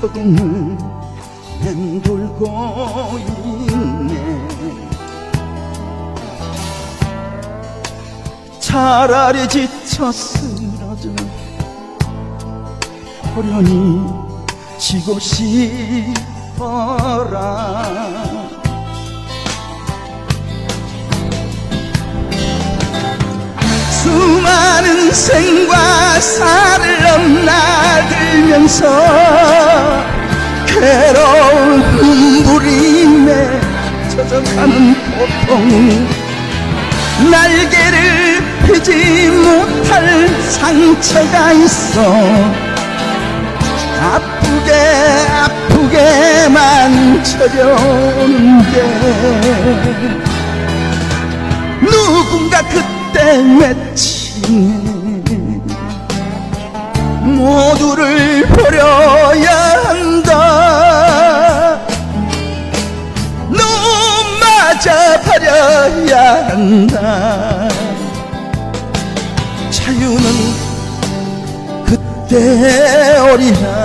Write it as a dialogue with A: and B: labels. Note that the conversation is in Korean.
A: 턱은 맴돌고 있네. 차라리 지쳐 쓰러져 호련히 지고 싶어라. 수많은 생과 살을 넘나들면서 괴로운 눈부림에 젖어가는 고통. 날개를 펴지 못할 상처가 있어. 아프게 아프게만 쳐려오는데. 누군가 그때 맺힌 모두를 눈마저 버려야 한다. 자유는 그때 오리라